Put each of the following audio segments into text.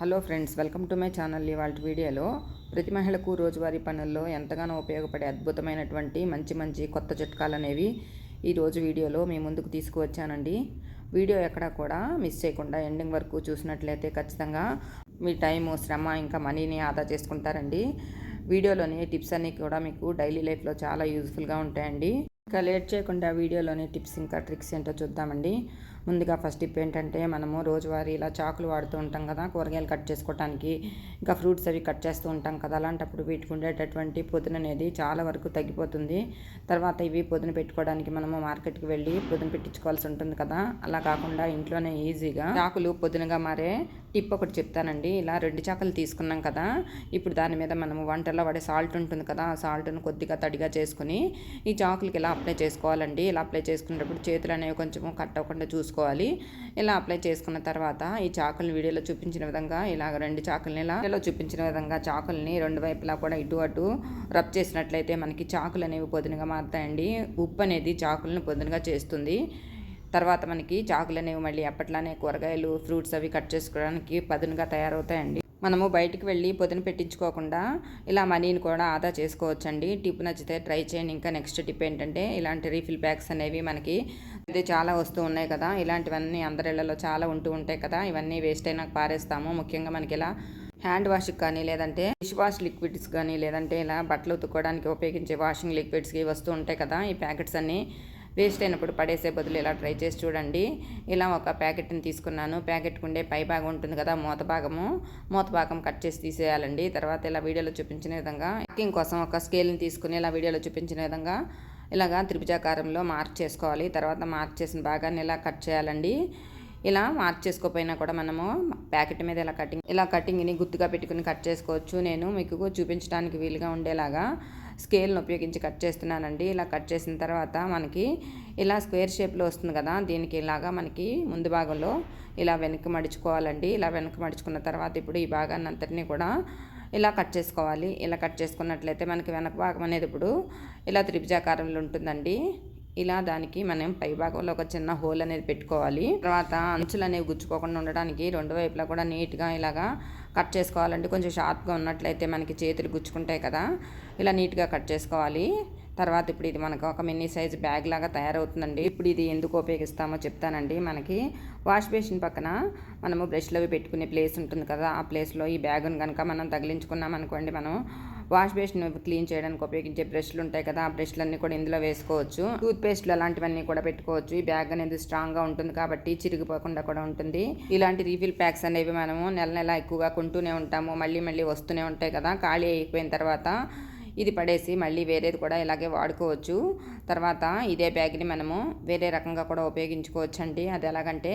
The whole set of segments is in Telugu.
Hello friends welcome to my channel ఇవాళ వీడియోలో ప్రతి మహిళకు రోజువారీ పనుల్లో ఎంతగానో ఉపయోగపడే అద్భుతమైనటువంటి మంచి మంచి కొత్త చిట్కాలు అనేవి ఈరోజు వీడియోలో మీ ముందుకు తీసుకువచ్చానండి. వీడియో ఎక్కడ కూడా మిస్ చేయకుండా ఎండింగ్ వరకు చూసినట్లయితే ఖచ్చితంగా మీ టైము శ్రమ ఇంకా మనీని ఆదా చేసుకుంటారండి. వీడియోలోని టిప్స్ అన్నీ కూడా మీకు డైలీ లైఫ్లో చాలా యూజ్ఫుల్గా ఉంటాయండి. ఇంకా లేట్ చేయకుండా వీడియోలోని టిప్స్ ఇంకా ట్రిక్స్ ఏంటో చూద్దామండి. ముందుగా ఫస్ట్ టిప్ ఏంటంటే మనము రోజువారీ ఇలా చాకులు వాడుతూ ఉంటాం కదా కూరగాయలు కట్ చేసుకోవడానికి ఇంకా ఫ్రూట్స్ అవి కట్ చేస్తూ ఉంటాం కదా అలాంటప్పుడు వీటికి ఉండేటటువంటి పొదున అనేది చాలా వరకు తగ్గిపోతుంది. తర్వాత ఇవి పొదున పెట్టుకోవడానికి మనము మార్కెట్కి వెళ్ళి పొదున పెట్టించుకోవాల్సి ఉంటుంది కదా అలా కాకుండా ఇంట్లోనే ఈజీగా చాకులు పొదునగా మారే టిప్ ఒకటి చెప్తానండి. ఇలా రెండు చాకులు తీసుకున్నాం కదా ఇప్పుడు దాని మీద మనము వంటల్లో వాడే సాల్ట్ ఉంటుంది కదా ఆ సాల్ట్ను కొద్దిగా తడిగా చేసుకుని ఈ చాకులకి ఇలా అప్లై చేసుకోవాలండి. ఇలా అప్లై చేసుకునేటప్పుడు చేతులు అనేవి కొంచెం కట్ అవ్వకుండా చూసుకోవాలి ఇలా అప్లై చేసుకున్న తర్వాత ఈ చాకుల్ని వీడియోలో చూపించిన విధంగా ఇలాగ రెండు చాకుల్ని ఇలా వీడియోలో చూపించిన విధంగా చాకుల్ని రెండు వైపులా కూడా ఇటు అటు రబ్ చేసినట్లయితే మనకి చాకులు అనేవి పొదునుగా మారుతాయండి. ఉప్పు అనేది చాకులను పొదునుగా చేస్తుంది. తర్వాత మనకి చాకులు అనేవి మళ్ళీ ఎప్పట్లానే కూరగాయలు ఫ్రూట్స్ అవి కట్ చేసుకోవడానికి పదునుగా తయారవుతాయండి. మనము బయటికి వెళ్ళి పొద్దున పెట్టించుకోకుండా ఇలా మనీని కూడా ఆదా చేసుకోవచ్చండి. టిప్ నచ్చితే ట్రై చేయండి. ఇంకా నెక్స్ట్ టిప్ ఏంటంటే ఇలాంటి రీఫిల్ బ్యాగ్స్ అనేవి మనకి అయితే చాలా వస్తూ ఉన్నాయి కదా. ఇలాంటివన్నీ అందరిళ్ళలో చాలా ఉంటూ ఉంటాయి కదా. ఇవన్నీ వేస్ట్ అయినా పారేస్తాము. ముఖ్యంగా మనకి ఇలా హ్యాండ్ వాష్కి కానీ లేదంటే డిష్ వాష్ లిక్విడ్స్ కానీ లేదంటే ఇలా బట్టలు ఉతుక్కోవడానికి ఉపయోగించే వాషింగ్ లిక్విడ్స్కి వస్తూ ఉంటాయి కదా. ఈ ప్యాకెట్స్ అన్నీ వేస్ట్ అయినప్పుడు పడేసే బదులు ఇలా ట్రై చేసి చూడండి. ఇలా ఒక ప్యాకెట్ని తీసుకున్నాను. ప్యాకెట్కి ఉండే పై భాగం ఉంటుంది కదా మూత భాగము. మూత భాగం కట్ చేసి తీసేయాలండి. తర్వాత ఇలా వీడియోలో చూపించిన విధంగా ప్యాకింగ్ కోసం ఒక స్కేల్ని తీసుకుని ఇలా వీడియోలో చూపించిన విధంగా ఇలాగా త్రిభుజాకారంలో మార్క్ చేసుకోవాలి. తర్వాత మార్క్ చేసిన భాగాన్ని ఇలా కట్ చేయాలండి. ఇలా మార్క్ చేసుకోపోయినా కూడా మనము ప్యాకెట్ మీద ఇలా కటింగ్ ఇలా కటింగ్ని గుర్తుగా పెట్టుకుని కట్ చేసుకోవచ్చు. నేను మీకు చూపించడానికి వీలుగా ఉండేలాగా స్కేల్ని ఉపయోగించి కట్ చేస్తున్నానండి. ఇలా కట్ చేసిన తర్వాత మనకి ఇలా స్క్వేర్ షేప్లో వస్తుంది కదా దీనికి ఇలాగా మనకి ముందు భాగంలో ఇలా వెనక్కి మడుచుకోవాలండి. ఇలా వెనక్కి మడుచుకున్న తర్వాత ఇప్పుడు ఈ భాగాన్ని అంతటినీ కూడా ఇలా కట్ చేసుకోవాలి. ఇలా కట్ చేసుకున్నట్లయితే మనకి వెనక భాగం అనేది ఇప్పుడు ఇలా త్రిభుజాకారంలో ఉంటుందండి. ఇలా దానికి మనం పై భాగంలో ఒక చిన్న హోల్ అనేది పెట్టుకోవాలి. తర్వాత అంచులు అనేవి గుచ్చుకోకుండా ఉండడానికి రెండు వైపులా కూడా నీట్గా ఇలాగా కట్ చేసుకోవాలండి. కొంచెం షార్ప్గా ఉన్నట్లయితే మనకి చేతులు గుచ్చుకుంటాయి కదా. ఇలా నీట్గా కట్ చేసుకోవాలి. తర్వాత ఇప్పుడు ఇది మనకు ఒక మినీ సైజ్ బ్యాగ్ లాగా తయారవుతుందండి. ఇప్పుడు ఇది ఎందుకు ఉపయోగిస్తామో చెప్తానండి. మనకి వాష్ బేసిన్ పక్కన మనము బ్రష్లు అవి పెట్టుకునే ప్లేస్ ఉంటుంది కదా. ఆ ప్లేస్లో ఈ బ్యాగ్ను కనుక మనం తగిలించుకున్నాం అనుకోండి మనం వాష్ బేసిన్ క్లీన్ చేయడానికి ఉపయోగించే బ్రష్లు ఉంటాయి కదా. ఆ బ్రష్లన్నీ కూడా ఇందులో వేసుకోవచ్చు. టూత్ పేస్ట్లు అలాంటివన్నీ కూడా పెట్టుకోవచ్చు. ఈ బ్యాగ్ అనేది స్ట్రాంగ్గా ఉంటుంది కాబట్టి చిరిగిపోకుండా కూడా ఉంటుంది. ఇలాంటి రీఫిల్ ప్యాక్స్ అనేవి మనము నెల నెల ఎక్కువగా కొంటూనే ఉంటాము. మళ్ళీ మళ్ళీ వస్తూనే ఉంటాయి కదా. ఖాళీ అయిపోయిన తర్వాత ఇది పడేసి మళ్ళీ వేరేది కూడా ఇలాగే వాడుకోవచ్చు. తర్వాత ఇదే బ్యాగ్ని మనము వేరే రకంగా కూడా ఉపయోగించుకోవచ్చు అండి అది ఎలాగంటే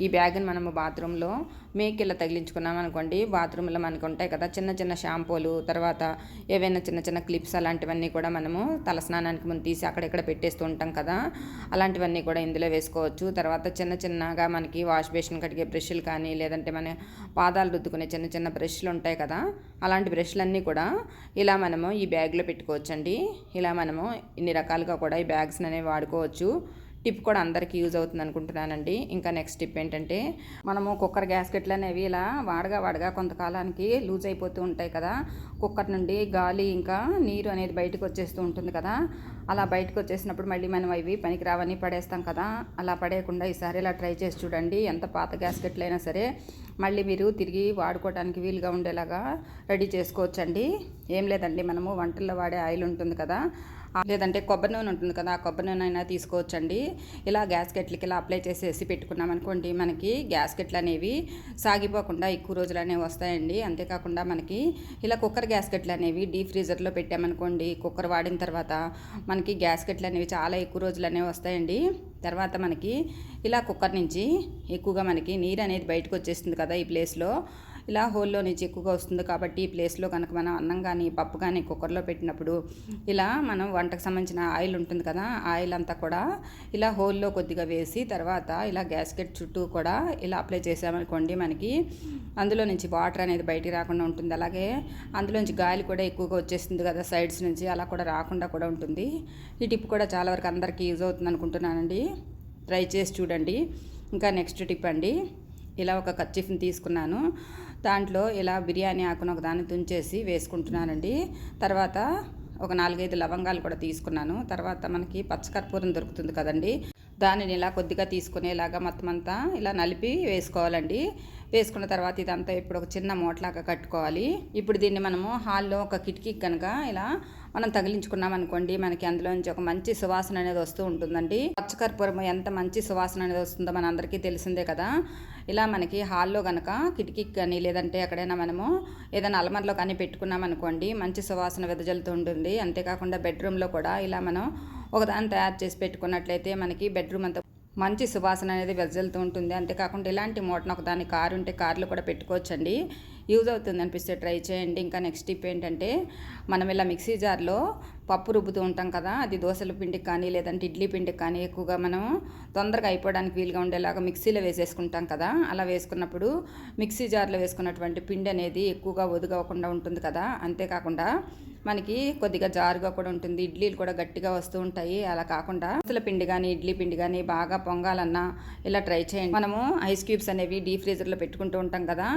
ఈ బ్యాగ్ని మనము బాత్రూంలో మేకిళ్ళ తగిలించుకున్నాం అనుకోండి. బాత్రూంలో మనకు ఉంటాయి కదా చిన్న చిన్న షాంపూలు తర్వాత ఏవైనా చిన్న చిన్న క్లిప్స్ అలాంటివన్నీ కూడా మనము తలస్నానానికి ముందు తీసి అక్కడెక్కడ పెట్టేస్తూ ఉంటాం కదా. అలాంటివన్నీ కూడా ఇందులో వేసుకోవచ్చు. తర్వాత చిన్న చిన్నగా మనకి వాష్ బేసిన్ కడిగే బ్రష్లు కానీ లేదంటే మన పాదాలు రుద్దుకునే చిన్న చిన్న బ్రష్లు ఉంటాయి కదా. అలాంటి బ్రష్లన్నీ కూడా ఇలా మనము ఈ బ్యాగ్లో పెట్టుకోవచ్చండి. ఇలా మనము ఇన్ని రకాలుగా కూడా ఈ బ్యాగ్స్ అనేవి వాడుకోవచ్చు. టిప్ కూడా అందరికీ యూజ్ అవుతుంది అనుకుంటున్నానండి. ఇంకా నెక్స్ట్ టిప్ ఏంటంటే మనము కుక్కర్ గ్యాస్కెట్లు అనేవి ఇలా వాడగా వాడగా కొంతకాలానికి లూజ్ అయిపోతూ ఉంటాయి కదా. కుక్కర్ నుండి గాలి ఇంకా నీరు అనేది బయటకు వచ్చేస్తూ ఉంటుంది కదా. అలా బయటకు వచ్చేసినప్పుడు మళ్ళీ మనం అవి పనికి రావని పడేస్తాం కదా. అలా పడేయకుండా ఈసారి ఇలా ట్రై చేసి చూడండి. ఎంత పాత గ్యాస్కెట్లు అయినా సరే మళ్ళీ మీరు తిరిగి వాడుకోవడానికి వీలుగా ఉండేలాగా రెడీ చేసుకోవచ్చండి. ఏం లేదండి మనము వంటల్లో వాడే ఆయిల్ ఉంటుంది కదా. లేదంటే కొబ్బరి నూనె ఉంటుంది కదా ఆ కొబ్బరి నూనె అయినా తీసుకోవచ్చండి. ఇలా గ్యాస్కెట్లకి ఇలా అప్లై చేసేసి పెట్టుకున్నాం అనుకోండి మనకి గ్యాస్కెట్లు అనేవి సాగిపోకుండా ఎక్కువ రోజులు అనేవి వస్తాయండి. అంతేకాకుండా మనకి ఇలా కుక్కర్ గ్యాస్కెట్లు అనేవి డీప్ ఫ్రీజర్లో పెట్టామనుకోండి కుక్కర్ వాడిన తర్వాత మనకి గ్యాస్కెట్లు అనేవి చాలా ఎక్కువ రోజులు అనేవి వస్తాయండి. తర్వాత మనకి ఇలా కుక్కర్ నుంచి ఎక్కువగా మనకి నీరు అనేది బయటకు వచ్చేస్తుంది కదా ఈ ప్లేస్లో. ఇలా హోల్లో నుంచి ఎక్కువగా వస్తుంది కాబట్టి ఈ ప్లేస్లో కనుక మనం అన్నం కానీ పప్పు కానీ కుక్కర్లో పెట్టినప్పుడు ఇలా మనం వంటకు సంబంధించిన ఆయిల్ ఉంటుంది కదా ఆయిల్ అంతా కూడా ఇలా హోల్లో కొద్దిగా వేసి తర్వాత ఇలా గ్యాస్కెట్ చుట్టూ కూడా ఇలా అప్లై చేసామనుకోండి మనకి అందులో నుంచి వాటర్ అనేది బయటికి రాకుండా ఉంటుంది. అలాగే అందులో నుంచి గాలి కూడా ఎక్కువగా వచ్చేస్తుంది కదా సైడ్స్ నుంచి అలా కూడా రాకుండా కూడా ఉంటుంది. ఈ టిప్ కూడా చాలా వరకు అందరికీ యూజ్ అవుతుంది అనుకుంటున్నానండి. ట్రై చేసి చూడండి. ఇంకా నెక్స్ట్ టిప్ అండి. ఇలా ఒక కచ్చిఫ్ని తీసుకున్నాను. దాంట్లో ఇలా బిర్యానీ ఆకును ఒక దాన్ని తుంచేసి వేసుకుంటున్నానండి. తర్వాత ఒక నాలుగైదు లవంగాలు కూడా తీసుకున్నాను. తర్వాత మనకి పచ్చకర్పూరం దొరుకుతుంది కదండి. దానిని ఇలా కొద్దిగా తీసుకునేలాగా మొత్తం అంతా ఇలా నలిపి వేసుకోవాలండి. వేసుకున్న తర్వాత ఇదంతా ఇప్పుడు ఒక చిన్న మూటలాగా కట్టుకోవాలి. ఇప్పుడు దీన్ని మనము హాల్లో ఒక కిటికీకి కనుక ఇలా మనం తగిలించుకున్నాం అనుకోండి మనకి అందులోంచి ఒక మంచి సువాసన అనేది వస్తూ ఉంటుందండి. పచ్చకర్పూరం ఎంత మంచి సువాసన అనేది వస్తుందో మన అందరికీ తెలిసిందే కదా. ఇలా మనకి హాల్లో కనుక కిటికీకి కానీ లేదంటే ఎక్కడైనా మనము ఏదైనా అలమర్లో కానీ పెట్టుకున్నాం అనుకోండి మంచి సువాసన వెదజల్లుతూ ఉంటుంది. అంతేకాకుండా బెడ్రూమ్లో కూడా ఇలా మనం ఒకదాన్ని తయారు చేసి పెట్టుకున్నట్లయితే మనకి బెడ్రూమ్ అంతా మంచి సువాసన అనేది వెదజల్లుతూ ఉంటుంది. అంతేకాకుండా ఇలాంటి మోటన్ ఒక దాని కారు ఉంటే కార్లు కూడా పెట్టుకోవచ్చండి. యూజ్ అవుతుంది అనిపిస్తే ట్రై చేయండి. ఇంకా నెక్స్ట్ టిప్ ఏంటంటే మనం ఇలా మిక్సీ జార్లో పప్పు రుబ్బుతూ ఉంటాం కదా అది దోశల పిండికి కానీ లేదంటే ఇడ్లీ పిండికి కానీ ఎక్కువగా మనం తొందరగా అయిపోవడానికి వీలుగా ఉండేలాగా మిక్సీలో వేసేసుకుంటాం కదా అలా వేసుకున్నప్పుడు మిక్సీ జార్లో వేసుకున్నటువంటి పిండి అనేది ఎక్కువగా ఒదుగవకుండా ఉంటుంది కదా. అంతేకాకుండా మనకి కొద్దిగా జారుగా కూడా ఉంటుంది. ఇడ్లీలు కూడా గట్టిగా వస్తూ ఉంటాయి. అలా కాకుండా దోశల పిండి కానీ ఇడ్లీ పిండి కానీ బాగా పొంగాలన్నా ఇలా ట్రై చేయండి. మనము ఐస్ క్యూబ్స్ అనేవి డీప్ ఫ్రీజర్లో పెట్టుకుంటూ ఉంటాం కదా.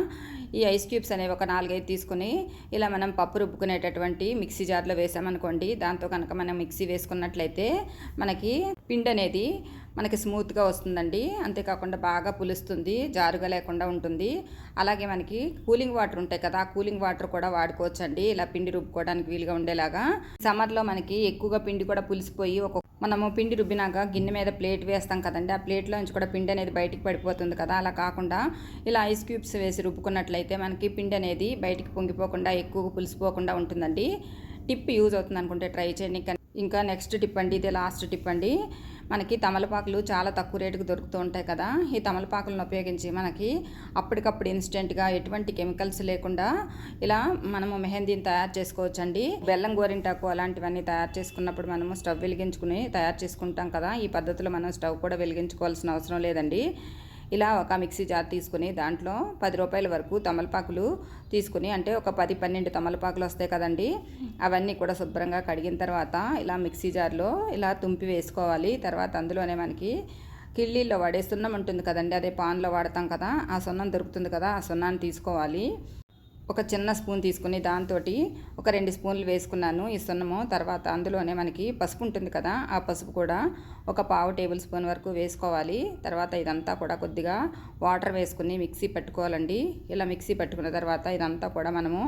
ఈ ఐస్ క్యూబ్స్ అనేవి ఒక నాలుగైదు తీసుకుని ఇలా మనం పప్పు రుబ్బుకునేటటువంటి మిక్సీ జార్లో వేసామనుకోండి దాంతో కనుక మనం మిక్సీ వేసుకున్నట్లయితే మనకి పిండి అనేది మనకి స్మూత్గా వస్తుందండి. అంతేకాకుండా బాగా పులుస్తుంది జారుగా లేకుండా ఉంటుంది. అలాగే మనకి కూలింగ్ వాటర్ ఉంటాయి కదా ఆ కూలింగ్ వాటర్ కూడా వాడుకోవచ్చండి. ఇలా పిండి రుబ్బుకోవడానికి వీలుగా ఉండేలాగా. సమ్మర్లో మనకి ఎక్కువగా పిండి కూడా పులిసిపోయి ఒక మనము పిండి రుబ్బినాక గిన్నె మీద ప్లేట్ వేస్తాం కదండి. ఆ ప్లేట్లో నుంచి కూడా పిండి అనేది బయటికి పడిపోతుంది కదా. అలా కాకుండా ఇలా ఐస్ క్యూబ్స్ వేసి రుబ్బుకున్నట్లయితే మనకి పిండి అనేది బయటికి పొంగిపోకుండా ఎక్కువగా పులిసిపోకుండా ఉంటుందండి. టిప్ యూజ్ అవుతుంది అనుకుంటే ట్రై చేయండి. ఇంకా నెక్స్ట్ టిప్ అండి ఇదే లాస్ట్ టిప్ అండి. మనకి తమలపాకులు చాలా తక్కువ రేటుకు దొరుకుతూ ఉంటాయి కదా. ఈ తమలపాకులను ఉపయోగించి మనకి అప్పటికప్పుడు ఇన్స్టెంట్గా ఎటువంటి కెమికల్స్ లేకుండా ఇలా మనము మెహందీని తయారు చేసుకోవచ్చండి. బెల్లం గోరింటాకు అలాంటివన్నీ తయారు చేసుకున్నప్పుడు మనము స్టవ్ వెలిగించుకుని తయారు చేసుకుంటాం కదా. ఈ పద్ధతిలో మనం స్టవ్ కూడా వెలిగించుకోవాల్సిన అవసరం లేదండి. ఇలా ఒక మిక్సీ జార్ తీసుకుని దాంట్లో పది రూపాయల వరకు తమలపాకులు తీసుకుని అంటే ఒక పది పన్నెండు తమలపాకులు వస్తాయి కదండి అవన్నీ కూడా శుభ్రంగా కడిగిన తర్వాత ఇలా మిక్సీ జార్లో ఇలా తుంపి వేసుకోవాలి. తర్వాత అందులోనే మనకి కిళ్ళీల్లో వాడే సున్నం ఉంటుంది కదండి అదే పాన్లో వాడతాం కదా ఆ సున్నం దొరుకుతుంది కదా ఆ సున్నాన్ని తీసుకోవాలి. ఒక చిన్న స్పూన్ తీసుకుని దాంతో ఒక రెండు స్పూన్లు వేసుకున్నాను ఈ సున్నము. తర్వాత అందులోనే మనకి పసుపు ఉంటుంది కదా ఆ పసుపు కూడా ఒక పావు టేబుల్ స్పూన్ వరకు వేసుకోవాలి. తర్వాత ఇదంతా కూడా కొద్దిగా వాటర్ వేసుకుని మిక్సీ పెట్టుకోవాలండి. ఇలా మిక్సీ పట్టుకున్న తర్వాత ఇదంతా కూడా మనము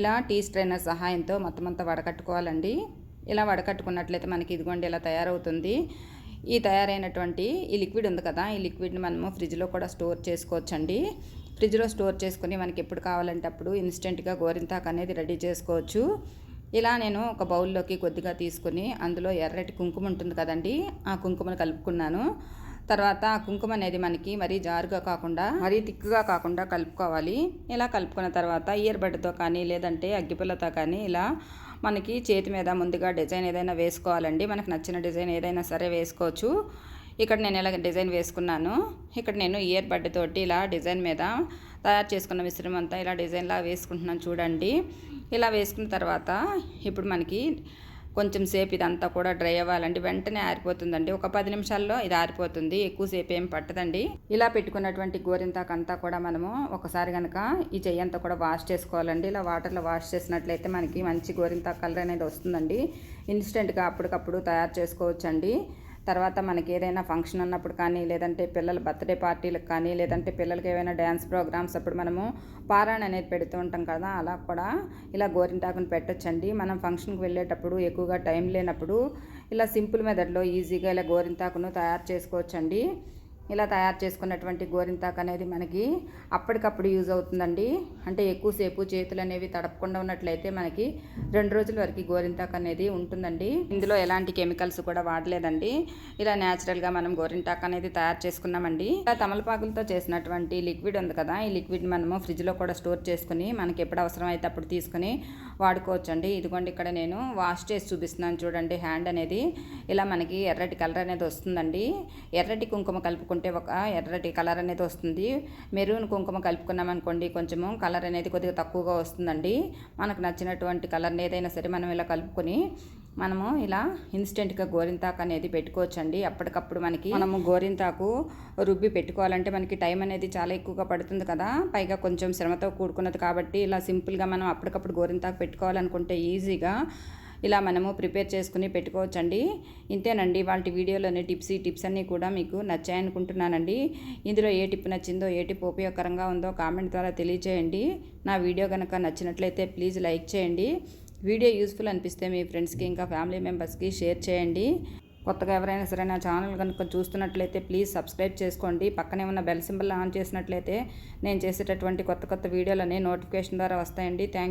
ఇలా టీ స్ట్రైనర్ సహాయంతో మొత్తం అంతా వడకట్టుకోవాలండి. ఇలా వడకట్టుకున్నట్లయితే మనకి ఇదిగోండి ఇలా తయారవుతుంది. ఈ తయారైనటువంటి ఈ లిక్విడ్ ఉంది కదా ఈ లిక్విడ్ని మనము ఫ్రిడ్జ్లో కూడా స్టోర్ చేసుకోవచ్చండి. ఫ్రిడ్జ్లో స్టోర్ చేసుకుని మనకి ఎప్పుడు కావాలంటే అప్పుడు ఇన్స్టెంట్గా గోరింతాకు అనేది రెడీ చేసుకోవచ్చు. ఇలా నేను ఒక బౌల్లోకి కొద్దిగా తీసుకుని అందులో ఎర్రటి కుంకుమ ఉంటుంది కదండి ఆ కుంకుమను కలుపుకున్నాను. తర్వాత ఆ కుంకుమ అనేది మనకి మరీ జారుగా కాకుండా మరీ తిక్కుగా కాకుండా కలుపుకోవాలి. ఇలా కలుపుకున్న తర్వాత ఇయర్ బడ్తో కానీ లేదంటే అగ్గిపుల్లతో కానీ ఇలా మనకి చేతి మీద ముందుగా డిజైన్ ఏదైనా వేసుకోవాలండి. మనకు నచ్చిన డిజైన్ ఏదైనా సరే వేసుకోవచ్చు. ఇక్కడ నేను ఇలా డిజైన్ వేసుకున్నాను. ఇక్కడ నేను ఇయర్ బడ్ తోటి ఇలా డిజైన్ మీద తయారు చేసుకున్న మిశ్రమం అంతా ఇలా డిజైన్లా వేసుకుంటున్నాను చూడండి. ఇలా వేసుకున్న తర్వాత ఇప్పుడు మనకి కొంచెం సేపు ఇదంతా కూడా డ్రై అవ్వాలండి. వెంటనే ఆరిపోతుందండి. ఒక పది నిమిషాల్లో ఇది ఆరిపోతుంది. ఎక్కువసేపు ఏం పట్టదండి. ఇలా పెట్టుకున్నటువంటి గోరింతాకంతా కూడా మనము ఒకసారి కనుక ఈ చెయ్యి అంతా కూడా వాష్ చేసుకోవాలండి. ఇలా వాటర్లో వాష్ చేసినట్లయితే మనకి మంచి గోరింతా కలర్ అనేది వస్తుందండి. ఇన్స్టెంట్గా అప్పటికప్పుడు తయారు చేసుకోవచ్చండి. తర్వాత మనకి ఏదైనా ఫంక్షన్ ఉన్నప్పుడు కానీ లేదంటే పిల్లల బర్త్డే పార్టీలకు కానీ లేదంటే పిల్లలకి ఏమైనా డ్యాన్స్ ప్రోగ్రామ్స్ అప్పుడు మనము పారాయణ అనేది పెడుతూ ఉంటాం కదా అలా కూడా ఇలా గోరింటాకుని పెట్టచ్చండి. మనం ఫంక్షన్కి వెళ్ళేటప్పుడు ఎక్కువగా టైం లేనప్పుడు ఇలా సింపుల్ మెథడ్లో ఈజీగా ఇలా గోరింటాకును తయారు చేసుకోవచ్చండి. ఇలా తయారు చేసుకున్నటువంటి గోరింతాకు అనేది మనకి అప్పటికప్పుడు యూజ్ అవుతుందండి. అంటే ఎక్కువసేపు చేతులు అనేవి తడపకుండా ఉన్నట్లయితే మనకి రెండు రోజుల వరకు గోరింతాకు అనేది ఉంటుందండి. ఇందులో ఎలాంటి కెమికల్స్ కూడా వాడలేదండి. ఇలా న్యాచురల్గా మనం గోరింటాకు అనేది తయారు చేసుకున్నామండి. ఇలా తమలపాకులతో చేసినటువంటి లిక్విడ్ ఉంది కదా ఈ లిక్విడ్ మనము ఫ్రిడ్జ్లో కూడా స్టోర్ చేసుకుని మనకి ఎప్పుడు అవసరం అయితే అప్పుడు తీసుకుని వాడుకోవచ్చండి. ఇదిగోండి ఇక్కడ నేను వాష్ చేసి చూపిస్తున్నాను చూడండి హ్యాండ్ అనేది. ఇలా మనకి ఎర్రటి కలర్ అనేది వస్తుందండి. ఎర్రటి కుంకుమ కలుపుకుంటే ఒక ఎర్రటి కలర్ అనేది వస్తుంది. మెరూన్ కుంకుమ కలుపుకున్నాం అనుకోండి కొంచెము కలర్ అనేది కొద్దిగా తక్కువగా వస్తుందండి. మనకు నచ్చినటువంటి కలర్ని ఏదైనా సరే మనం ఇలా కలుపుకొని మనము ఇలా ఇన్స్టెంట్గా గోరింతాకు అనేది పెట్టుకోవచ్చండి. అప్పటికప్పుడు మనకి మనము గోరింతాకు రుబ్బి పెట్టుకోవాలంటే మనకి టైం అనేది చాలా ఎక్కువగా పడుతుంది కదా. పైగా కొంచెం శ్రమతో కూడుకున్నది కాబట్టి ఇలా సింపుల్గా మనం అప్పటికప్పుడు గోరింతాకు పెట్టుకోవాలనుకుంటే ఈజీగా ఇలా మనము ప్రిపేర్ చేసుకుని పెట్టుకోవచ్చండి. ఇంతేనండి వాళ్ళ వీడియోలోని టిప్స్ ఈ టిప్స్ అన్నీ కూడా మీకు నచ్చాయనుకుంటున్నానండి. ఇందులో ఏ టిప్ నచ్చిందో ఏ టిప్ ఉపయోగకరంగా ఉందో కామెంట్ ద్వారా తెలియచేయండి. నా వీడియో కనుక నచ్చినట్లయితే ప్లీజ్ లైక్ చేయండి. వీడియో యూస్ఫుల్ అనిపిస్తే మీ ఫ్రెండ్స్కి ఇంకా ఫ్యామిలీ మెంబర్స్కి షేర్ చేయండి. కొత్తగా ఎవరైనా సరే నా ఛానల్ కనుక చూస్తున్నట్లయితే ప్లీజ్ సబ్స్క్రైబ్ చేసుకోండి. పక్కనే ఉన్న బెల్ సింబల్ ఆన్ చేసినట్లయితే నేను చేసేటటువంటి కొత్త కొత్త వీడియోలన్నీ నోటిఫికేషన్ ద్వారా వస్తాయండి. థ్యాంక్